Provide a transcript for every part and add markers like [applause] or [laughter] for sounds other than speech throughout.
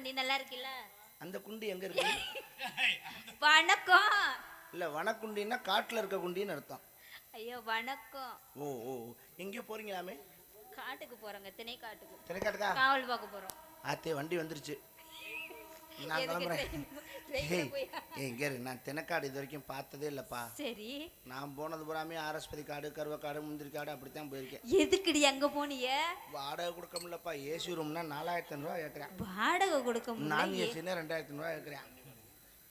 பண்ணி நல்லா இருக்குல்ல? அந்த குண்டி எங்க இருக்கு? [laughs] வணக்கம். இல்ல வனக்குண்டின்னா காட்டுல இருக்க குண்டின்னு அர்த்தம். ஐயோ வணக்கம். ஓ ஓ எங்கே போறீங்களாமே? காட்டுக்கு போறோங்க திணை காட்டுக்கு திரைக்காட்டுக்கா காவல் பார்க்க போறோம். ஆத்தே வண்டி வந்துருச்சு. நான் கிளம்புறேன் இங்க இரு. நான் தினக்காடு இது வரைக்கும் பார்த்ததே இல்லப்பா. சரி. நான் போனது பூராமே ஆரஸ்பதி காடு கருவக்காடு முந்திரி காடு அப்படித்தான் போயிருக்கேன். எதுக்குடி அங்க போனீங்க வாடகை கொடுக்க முடியலப்பா. ஏசி ரூம்னா நாலாயிரத்தி ஐநூறுவா கேட்குறேன் வாடகை கொடுக்க நான் முடியல ஏசினா ரெண்டாயிரத்தி ஐநூறுவா கேட்குறேன்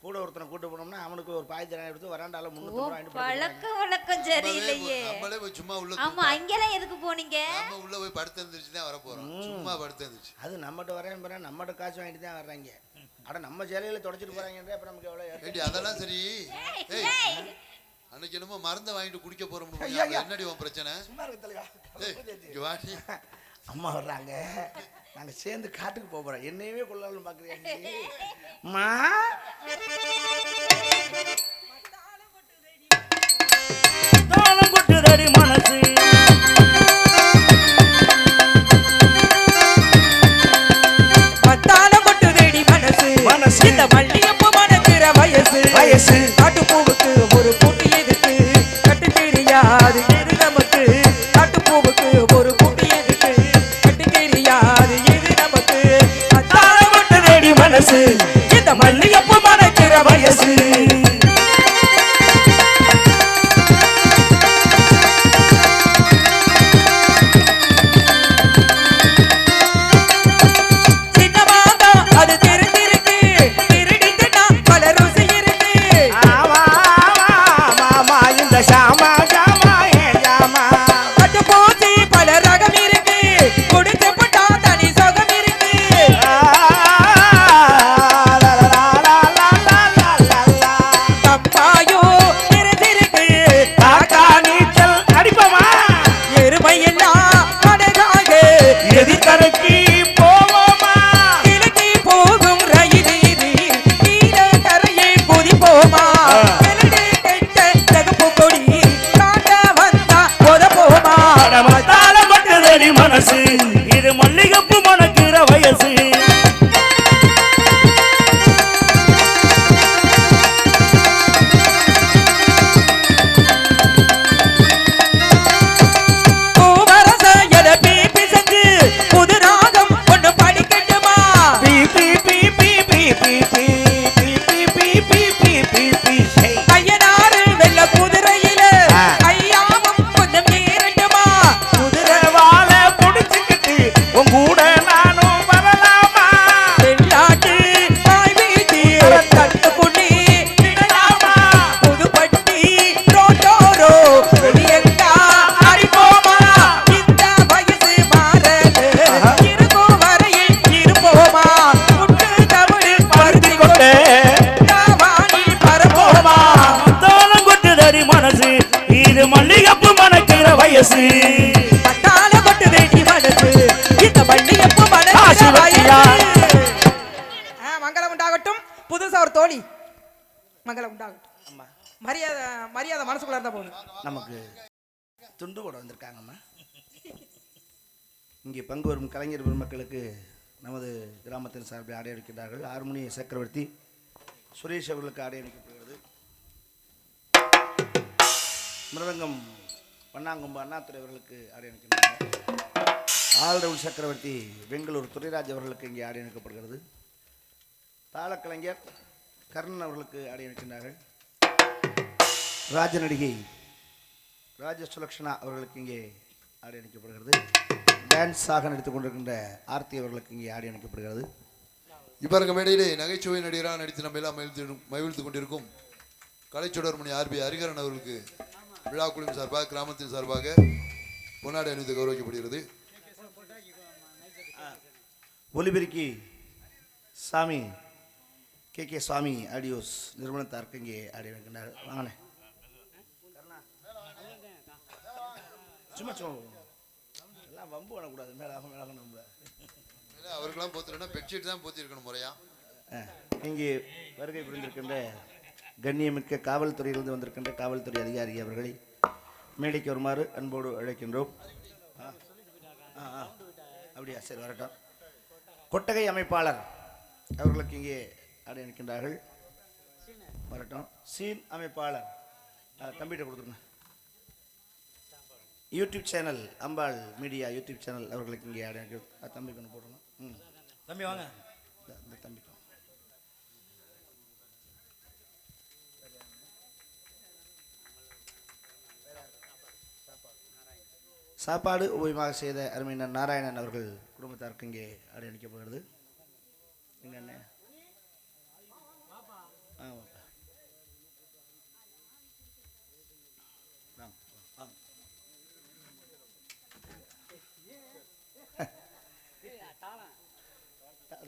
கூட ஒருத்தனை கூட்டு போனோம்னா அவனுக்கு ஒரு பாய் தரம் எடுத்து வராண்டால ரூபா பழக்க வழக்கம் சரியில்லையே. நம்மளே போய் சும்மா உள்ள ஆமா அங்கெல்லாம் எதுக்கு போனீங்க? நம்ம உள்ள போய் படுத்து இருந்துச்சு தான் வர போறோம் சும்மா படுத்து இருந்துச்சு அது நம்மகிட்ட வரேன் பாரு. நம்மகிட்ட காசு வாங்கிட்டு தான் வர்றாங்க. அட நம்ம சேலையில தொடச்சிட்டு போறாங்கன்றே அப்புறம் நமக்கு எவ்வளோ ஏண்டி அதெல்லாம் சரி. அன்னைக்கு என்னமோ மருந்தை வாங்கிட்டு குடிக்க போறோம் ஐயா, ஐயா. என்னடி உன் பிரச்சனை? சும்மா இருக்க தலைவா. அம்மா வர்றாங்க. நாங்க சேர்ந்து காட்டுக்கு போக போறோம். என்னையவே கொள்ளாலும் பாக்குறீங்க மா தாளம் கொட்டுதடி மனசு. வயசு காட்டுப்பூவுக்கு ஒரு கூட்டு எதுக்கு? கட்டு தெரியாது எது நமக்கு? காட்டுப்பூவுக்கு ஒரு கூட்டு எதுக்கு? கட்டு தெரியாது எது நமக்கு? மத்தானம் கொட்டுதேடி மனசு இந்த மல்லிகப்பு மணக்கிற வயசு. புதுசா ஒரு தோழி மங்களம் உண்டாகட்டும். அம்மா மரியாதை மரியாதை மனசுக்குள்ள இருந்தா போதும். நமக்கு துண்டு கூட வந்திருக்காங்கம்மா. இங்கே பங்கு வரும் கலைஞர் பெருமக்களுக்கு நமது கிராமத்தின் சார்பில் ஆடையடிக்கிறார்கள் ஆறுமணி சக்கரவர்த்தி சுரேஷ் அவர்களுக்கு ஆடையடிக்கப்படுகிறது மிருதங்கம் வண்ணாங்கொம்பு அண்ணாத்துறை அவர்களுக்கு ஆடை ஆல்ரவுண்ட் சக்கரவர்த்தி பெங்களூர் துரைராஜ் அவர்களுக்கு இங்கே ஆடையணிக்கப்படுகிறது தாளக்கலைஞர் கர்ணன் அவர்களுக்கு ஆடை அளிக்கின்றார்கள் ராஜ நடிகை ராஜ சுலக்ஷனா அவர்களுக்கு இங்கே ஆடி அணிக்கப்படுகிறது டான்ஸ் ஆக நடித்துக் கொண்டிருக்கின்ற ஆர்த்தி அவர்களுக்கு இங்கே ஆடி அணிக்கப்படுகிறது இப்ப இருக்க மேடையிலே நகைச்சுவை நடிகராக நடித்து நம்ம எல்லாம் மகிழ்ந்து மகிழ்ந்து கொண்டிருக்கும் கலைச்சுடர்மணி ஆர்பி ஹரிகரன் அவர்களுக்கு விழா குழுவின் சார்பாக கிராமத்தின் சார்பாக பொன்னாடை அணிவித்து கௌரவிக்கப்படுகிறது. ஒலிபெருக்கி Sami K K Swamy audios நிறுவனத்தாருக்கு இங்கே ஆடி அணிக்கின்றார் வாங்கண்ணே. சும்மா சும்மா. எல்லாம் வம்பு பண்ணக்கூடாது. மேலாக மேலாக நம்ம அவருக்கெல்லாம் போத்துலன்னா பெட்ஷீட் தான் போத்தி இருக்கணும் முறையா இங்கே வருகை புரிந்திருக்கின்ற கண்ணியமிக்க காவல்துறையிலிருந்து வந்திருக்கின்ற காவல்துறை அதிகாரி அவர்களை மேடைக்கு வருமாறு அன்போடு அழைக்கின்றோம். அப்படியா சரி வரட்டும். கொட்டகை அமைப்பாளர் அவர்களுக்கு இங்கே ஆடி நிற்கின்றார்கள் வரட்டும். சீன் அமைப்பாளர் தம்பிகிட்ட கொடுத்துருங்க. YouTube channel Ambal media YouTube channel அவர்களுக்கு இங்கே ஆடி தம்பிக்கு ஒன்று போடணும் ம். தம்பி வாங்க. இந்த தம்பிக்கு. சாப்பாடு உபயமாக செய்த அருமையினர் நாராயணன் அவர்கள் குடும்பத்தாருக்கு இங்கே ஆடி அணிக்கப்படுகிறது எங்க அண்ணன் ஆ வாப்பா. வாங்க, வாங்க.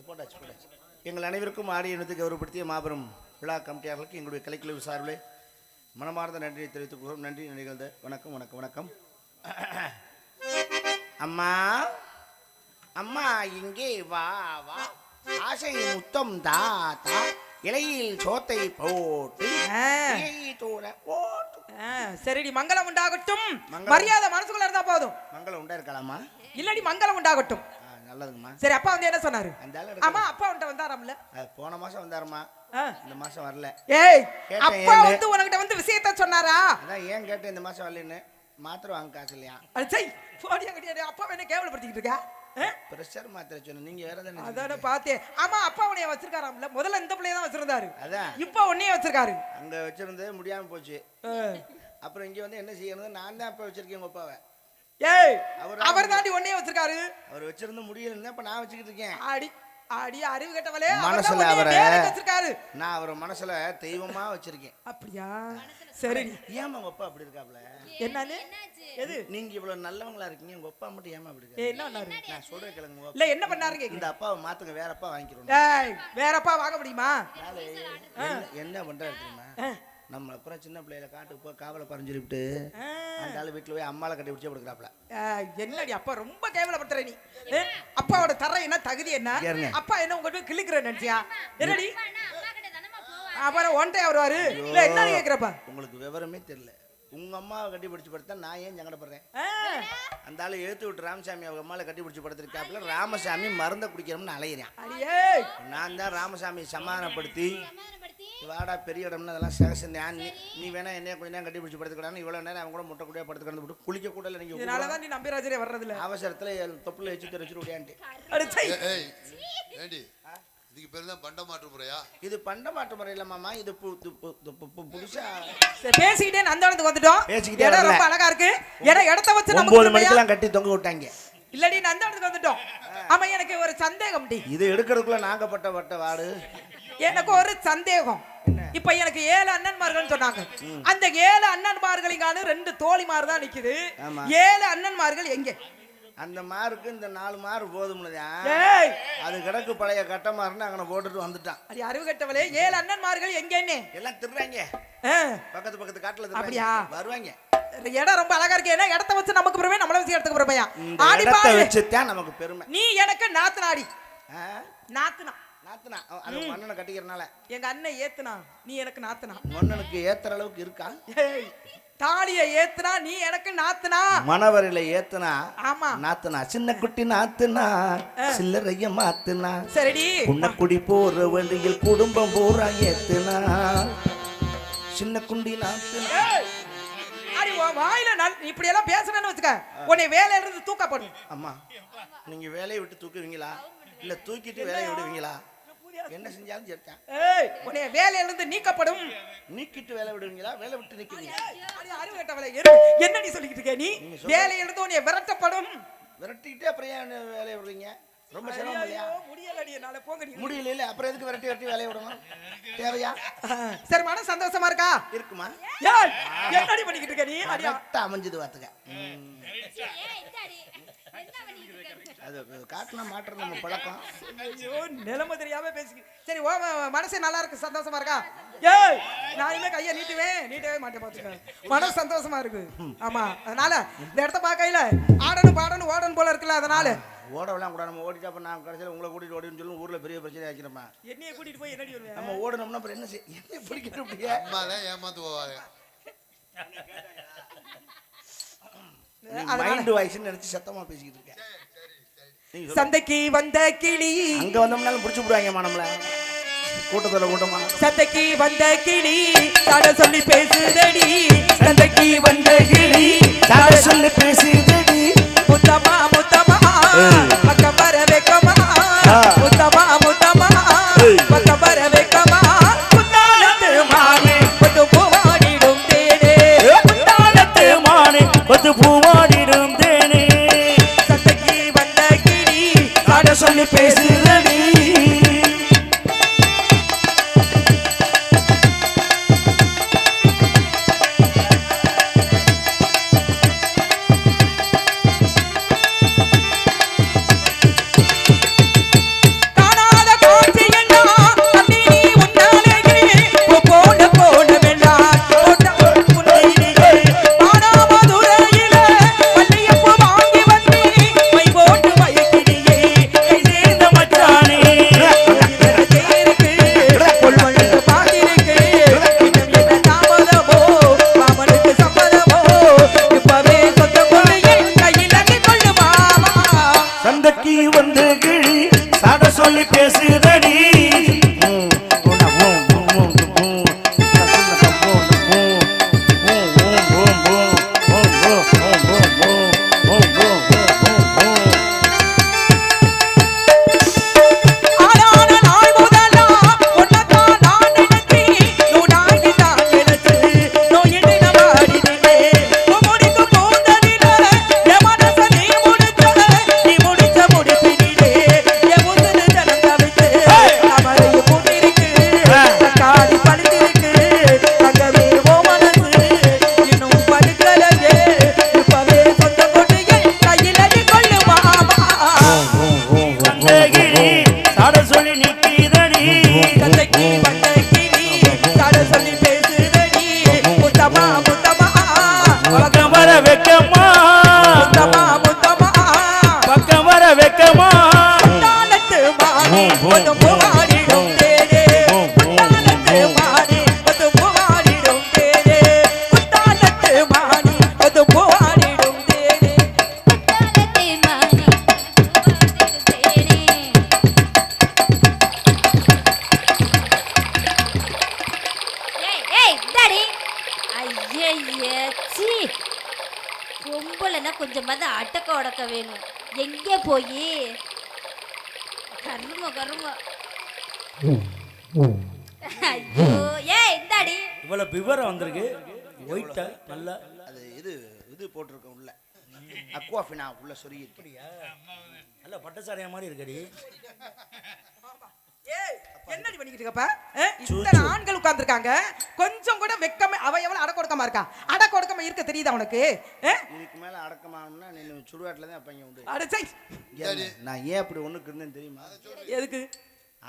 அது போட்டாச்சு போட்டாச்சு. எங்கள் அனைவருக்கும் ஆடி இனத்தை கௌரவப்படுத்திய மாபெரும் விழா கமிட்டியாளர்களுக்கு எங்களுடைய கலைக்குழு சார்பிலே மனமார்ந்த நன்றியை தெரிவித்துக் கொள்கிறோம். நன்றி நிகழ்ந்த வணக்கம் வணக்கம் வணக்கம். அம்மா அம்மா இங்கே வா வா. ஆசை முத்தம் தாத்தா இலையில் சோத்தை போட்டு சரிடி மங்களம் உண்டாகட்டும். மரியாதை மனசுக்குள்ள இருந்தா போதும். மங்களம் உண்டா இருக்கலாமா இல்லடி மங்களம் உண்டாகட்டும். நல்லதுங்கம்மா சரி அப்பா வந்து என்ன சொன்னாரு? ஆமா அப்பா உன்ட்ட வந்தாராம்ல? போன மாசம் வந்தாருமா. இந்த மாசம் வரல. ஏய் அப்பா. வந்து உனக்கிட்ட வந்து விஷயத்த சொன்னாரா? அதான் ஏன் கேட்டேன் இந்த மாசம் வரலன்னு. மாத்திரை வாங்க காசு இல்லையா? அது சை போடியா கட்டியா அப்பா என்ன கேவலப்படுத்திக்கிட்டு இருக்கா? ப்ரெஷர் மாத்திரை சொன்ன நீங்க வேற தானே அதான பார்த்தேன். ஆமா அப்பா உன்னைய வச்சிருக்காராம்ல. முதல்ல இந்த பிள்ளைய தான் வச்சிருந்தாரு. அதான். இப்ப உன்னைய வச்சிருக்காரு. அங்க வச்சிருந்து முடியாம போச்சு. அப்புறம் இங்க வந்து என்ன செய்யணும் நான் தான் அப்ப வச்சிருக்கேன் உங்க அப்பாவை. ஏய் அவரு- அவர் தாண்டி உன்னைய வச்சிருக்காரு. அவர் வச்சிருந்து முடியலன்னு இப்ப நான் வச்சுக்கிட்டு இருக்கேன். அடி அடி அறிவு கட்டவளே மனசுல அவரை- வச்சிருக்காரு. நான் அவர் மனசுல தெய்வமா வச்சிருக்கேன். அப்படியா? சரி. ஏமா அப்பா அப்படி இருக்காப்ல? என்னன்னு எது? நீங்க இவ்வளவு நல்லவங்களா இருக்கீங்க. உங்க அப்பா மட்டும் ஏமா அப்படி இருக்காரு? என்ன பண்ணாரு நான் சொல்றேன் கேளுங்க உங்க அப்பா- இல்ல என்ன பண்ணாரு கேக்குறேன். இந்த அப்பாவை மாத்துங்க வேற அப்பா வாங்கிக்கிறோம். ஏய் வேறப்பா வாங்க முடியுமா? என்ன- என்ன பண்றாரு தெரியுமா? நம்ம அப்புறம் சின்ன பிள்ளையில காட்டுக்கு போய் காவலை பறஞ்சு விட்டு ஆ. அந்த ஆளு வீட்டுல போய் அம்மாவை கட்டி பிடிச்சே கொடுக்குறாப்ல. என்னடி அப்பா ரொம்ப கேவலப்படுத்துற நீ? அப்பாவோட தர என்ன தகுதி என்ன. அப்பா என்ன உங்ககிட்ட கிளிக்கிற நினைச்சியா? என்னடி? அம்மா கிட்ட தானம்மா போவா அப்புறம் ஒன்றையா வருவாரு. இல்ல என்ன கேக்குறப்பா? உங்களுக்கு விவரமே தெரியல. உங்க அம்மாவை கட்டி பிடிச்சி படுத்தா நான் ஏன் சங்கடப்படுறேன்? அந்த ஆளு எழுத்து விட்டு ராமசாமி அவங்க அம்மாவை கட்டி பிடிச்சி படுத்திருக்காப்புல ராமசாமி மருந்த குடிக்கிறோம்னு அலையிறேன். அடியே. நான் தான் ராமசாமி சமாதானப்படுத்தி வாடா பெரிய இடம்னு அதெல்லாம் சேகசன் நீ நீ வேணா என்னைய கொஞ்ச நேரம் கட்டி பிடிச்சி படுத்துக்கிறான்னு இவ்வளோ நேரம் அவங்க கூட முட்டை கூடயே படுத்து கிடந்து விட்டு குளிக்க கூட இல்லை. நீங்கள் நீ நம்பிராஜரே வர்றதில்ல. அவசரத்தில் தொப்புல வச்சு தெரிச்சுட்டு விடியான்ட்டு அடி சை. ஏய், ஏய் ஏண்டி? இதுக்கு பேர் தான் பண்ட மாற்று முறையா? இது பண்ட மாட்டு முறையில் மாமா. இது பு- இது பு- இது பு- பு- புதுசா. பேசிக்கிட்டே நந்தானத்துக்கு வந்துட்டோம். பேசிக்கிட்டே இடம். ரொம்ப அழகா இருக்கு. இடம் இடத்த வச்சு நமக்கு ஒன்பது? மணிக்கெல்லாம் கட்டி தொங்க விட்டாங்க. இல்லடி நந்தானத்துக்கு வந்துட்டோம். ஆமா எனக்கு ஒரு சந்தேகம் டி. இது எடுக்கிறதுக்குள்ள நாங்கப்பட்ட வட்ட வாடு. எனக்கு ஒரு சந்தேகம். இப்ப எனக்கு ஏழு அண்ணன்மார்கள் சொன்னாங்க. அந்த ஏழு அண்ணன்மார்களுக்கான ரெண்டு தோழிமார் தான் நிக்குது. ஏழு அண்ணன்மார்கள் எங்க? அந்த மாருக்கு இந்த நாலு மாறு போதும்னுதான் ஏய். அது கிடக்கு பழைய கட்ட மாறுன்னு அங்கே போட்டுட்டு வந்துட்டான். அடி அறிவு கட்டவளே. ஏழு அண்ணன்மார்கள் எங்கன்னு? எல்லாம் திருறாங்க பக்கத்து பக்கத்து காட்டுல அப்படியா? வருவாங்க. இடம் ரொம்ப அழகா இருக்கு. ஏன்னா இடத்த வச்சு நமக்கு பெருமை நம்மள வச்சு இடத்துக்கு பெருமையா? ஆடி வச்சுதான் நமக்கு பெருமை. நீ எனக்கு நாத்துனாடி. ஆ? நாத்துனா. நாத்துனா. அது மண்ணனை கட்டிக்கிறனால. எங்க அண்ணன் ஏத்துனா நீ எனக்கு நாத்துனா. மண்ணனுக்கு ஏத்துற அளவுக்கு இருக்கா? தாலிய ஏத்துனா நீ எனக்கு நாத்துனா. மணவரையில ஏத்துனா ஆமா. நாத்துனா. சின்ன குட்டி நாத்துனா சில்லறைய மாத்துனா. சரிடி. குன்னக்குடி போற வழியில் குடும்பம் பூரா ஏத்துனா. சின்ன குண்டி நாத்துனா. அடி உன் வாயில நல் இப்படி எல்லாம் பேசுனேன்னு வச்சுக்க. உன்னை வேலையில இருந்து தூக்கப்படும் அம்மா நீங்க வேலையை விட்டு தூக்குவீங்களா? இல்ல தூக்கிட்டு வேலையை விடுவீங்களா? என்ன செஞ்சாலும் சரிதான் ஏய் உன்னை வேலையில இருந்து நீக்கப்படும். நீக்கிட்டு வேலை விடுவீங்களா? வேலை விட்டு நிக்கிறீங்க அடி அறிவு கெட்டவளே, எரு- என்னடி சொல்லிக்கிட்டு இருக்க? நீ வேலையில இருந்து உன்னை விரட்டப்படும். விரட்டிக்கிட்டு அப்புறம் ஏன் வேலையை விடுறீங்க? ரொம்ப சிரமம் இல்லையா? முடியலடி என்னால போங்கடி முடியல. இல்ல அப்புறம் எதுக்கு விரட்டி விரட்டி வேலையை விடணும்? தேவையா? சரி மன சந்தோஷமா இருக்கா? இருக்குமா? ஏய் என்னடி பண்ணிக்கிட்டு இருக்க நீ? கரெக்டா அமைஞ்சது வாத்துக்க அது காட்டுனா மாட்டுறது நம்ம பழக்கம். ஐயோ நிலைமை தெரியாம பேசிக்க சரி ஓ மனசு நல்லா இருக்கு சந்தோஷமா இருக்கா? ஏய் நான் இனிமே கையை நீட்டுவேன் நீட்டவே மாட்டேன் பாத்துக்க. மனசு சந்தோஷமா இருக்கு. ஆமா அதனால இந்த இடத்த பார்க்கையில ஆடணும் பாடணும் ஓடணும் போல இருக்குல்ல அதனால. ஓடவெல்லாம் கூட நம்ம ஓடிட்டா நான் கடைசியில் உங்களை கூட்டிட்டு ஓடின்னு சொல்லி ஊர்ல பெரிய பிரச்சனை ஆக்கிறோமா என்னைய கூட்டிட்டு போய் என்னடி வருவேன் நம்ம ஓடணும்னா அப்புறம் என்ன செய்ய என்ன பிடிக்கிட்டு அப்படியே. அம்மால ஏமாத்து போவாங்க. மைண்ட் வாய்ஸ்னு நினைச்சு சத்தமா பேசிக்கிட்டு இருக்கேன் சந்தைக்கு வந்த கிளி. அங்க வந்தோம்னாலும் பிடிச்சு விடுவாங்கம்மா நம்மள. கூட்டத்துல கூட்டமா. சந்தைக்கு வந்த கிளி சாட சொல்லி பேசுதடி. சந்தைக்கு வந்த கிளி தாட சொல்லி பேசுதடி போய் கரும கரும. ஐயோ ஏய் இந்தாடி. இவ்வளவு விவரம் வந்திருக்கு. ஒயிட்டா நல்லா. அது இது இது போட்டிருக்கோம் உள்ள. அக்வாஃபினா உள்ள சொருகி இருக்கு நல்ல பட்டசாரியா மாதிரி இருக்கடி. என்னடி பண்ணிக்கிட்டு இருக்கப்ப? இத்தனை ஆண்கள் உட்கார்ந்திருக்காங்க. கொஞ்சம் கூட வெக்கமே அவ எவ்வளவு அடக்க ஒடுக்கமா இருக்கா? அடக்க ஒடுக்கமா இருக்க தெரியுதா உனக்கு? இதுக்கு மேல அடக்கமாகணும்னா நீ சுடுகாட்டில் தான் அப்பங்க உண்டு. அட சை. ஏன் நான் ஏன் அப்படி ஒண்ணுக்கு இருந்தேன்னு தெரியுமா? எதுக்கு?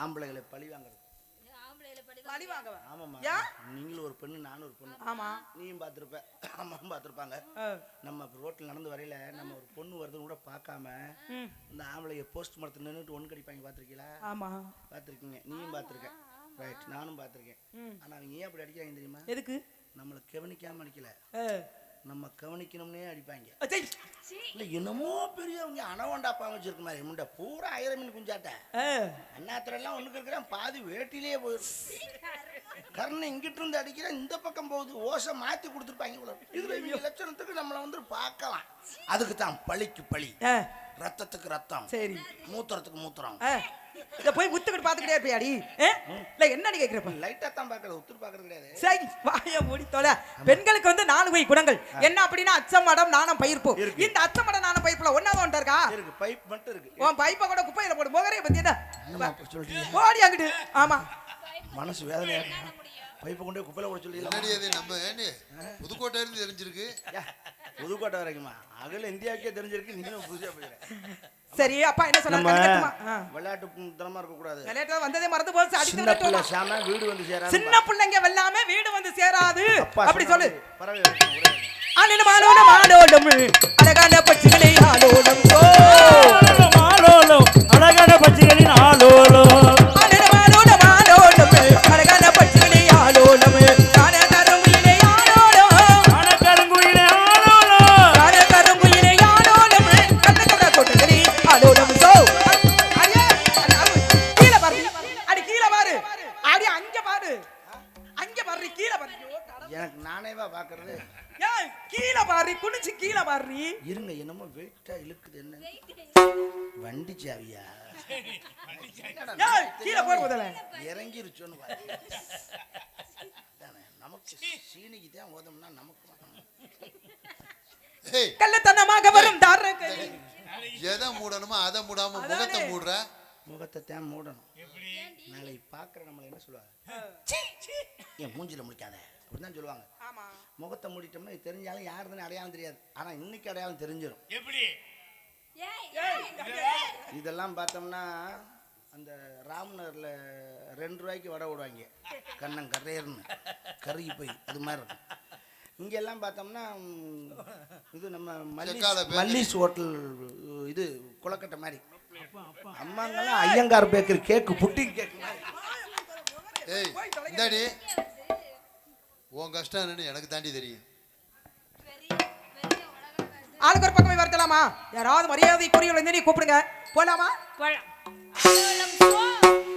ஆம்பளைகளை பழி வாங்குறது. பழி? நீங்களும் ஒரு பெண்ணு நானும் ஒரு பொண்ணு. ஆமா. நீயும் பார்த்துருப்ப அம்மாவும் பார்த்துருப்பாங்க. நம்ம ரோட்டில் நடந்து வரையில நம்ம ஒரு பொண்ணு வருதுன்னு கூட பார்க்காம இந்த ஆம்பளைய போஸ்ட் மரத்தில் நின்றுட்டு ஒன்று கடிப்பாங்க பார்த்துருக்கீங்களா? ஆமா. பார்த்துருக்கீங்க. நீயும் பார்த்துருக்க. ரைட் நானும் பார்த்துருக்கேன். ஆனால் அவங்க ஏன் அப்படி அடிக்கிறாங்க தெரியுமா? எதுக்கு? நம்மளை கவனிக்காம அடிக்கல. நம்ம கவனிக்கணும்னே அடிப்பாங்க. இல்லை என்னமோ பெரியவங்க அணவண்டா பாம்பு வச்சிருக்க மாதிரி. முண்டை பூரா ஆயிரம் மீன் குஞ்சாட்ட. அஹ், அண்ணாத்திரெல்லாம் ஒண்ணுக்கு இருக்கிறேன் பாதி வேட்டிலேயே போயிடும் கர்ணன் இங்கிட்டு இருந்து அடிக்கிறேன் இந்த பக்கம் போகுது ஓசை மாத்தி கொடுத்துருப்பாங்க இவ்வளவு. இதுல லட்சணத்துக்கு நம்மளை வந்து பார்க்கலாம். அதுக்கு தான் பழிக்கு பழி. ரத்தத்துக்கு ரத்தம். சரி. மூத்திரத்துக்கு மூத்திரம். இத போய் முத்துக்கிட்டு பாத்துக்கிட்டே இருப்பியாடி? இல்ல என்னடி கேக்குறப்ப லைட்டா தான் பார்க்கறது உத்துரு பார்க்கறது கிடையாது. சரி வாய மூடி தொலை. பெண்களுக்கு வந்து நாலு வகை குணங்கள். என்ன அப்படின்னா அச்சமடம் நாணம் பயிர்ப்பு. இந்த அச்சமடம் நாணம் பயிர்ப்புல ஒன்னாவது ஒன்றா இருக்கா? இருக்கு. பைப் மட்டும் இருக்கு. உன் பைப்பை கூட குப்பையில போடு. முகரே பத்தி என்ன? ஓடி அங்கிட்டு. ஆமா. மனசு வேதனையா. பைப்பை கொண்டு போய் குப்பையில போட சொல்லி நம்ம புதுக்கோட்டை இருந்து தெரிஞ்சிருக்கு. புதுக்கோட்டை வரைக்குமா? அகல இந்தியாவுக்கே தெரிஞ்சிருக்கு நீங்களும் புதுசா போயிடுறேன். சரி அப்பா என்ன சொன்னாங்க. விளையாட்டு தனமா இருக்க கூடாது விளையாட்டுல வந்ததே மறந்து போச்சு சின்ன பிள்ளை விரட்டுவோம். சாம வீடு வந்து சேராது. சின்ன பிள்ளைங்க வெல்லாம வீடு வந்து சேராது. அப்பா அப்படி சொல்லு. ஆளோடும் ஆளோடும். அழகான பட்சிகளை ஆளோடும். கீழே முதல்ல. இறங்கிருச்சோன்னு. அதானே, நமக்கு சீனிக்கு தான். ஓதம்னா நமக்கு கள்ளத்தனமாக வரும் எதை மூடணுமோ அதை மூடாம முகத்தை மூடுற? முகத்தை தான் மூடணும் நாளைக்கு பார்க்குற நம்மளை என்ன சொல்லுவாங்க? என் மூஞ்சில முடிக்காத அப்படிதான் சொல்லுவாங்க. ஆமா. முகத்தை மூடிட்டோம்னா இது தெரிஞ்சாலும் யாருதுன்னு அடையாளம் தெரியாது. ஆனா இன்னைக்கு அடையாளம் தெரிஞ்சிடும் இதெல்லாம் பார்த்தோம்னா அந்த ராம்நகர்ல ரெண்டு ரூபாய்க்கு வடை விடுவாங்க கண்ணன் கரையர்னு. கருகி போய். அது மாதிரி இருக்கும். இங்க எல்லாம் பார்த்தோம்னா இது நம்ம மல்லிஸ். மல்லிஸ் ஹோட்டல் இது குளக்கட்டை மாதிரி. அம்மாங்கெல்லாம் ஐயங்கார் பேக்கரி கேக்கு புட்டி கேக்கு மாதிரி. உன் கஷ்டம் என்னன்னு எனக்கு தாண்டி தெரியும். ஆளுக்கு ஒரு பக்கமே வரலாமா யாராவது மரியாதை குறியோட நீ கூப்பிடுங்க. போலாமா? போலாம்.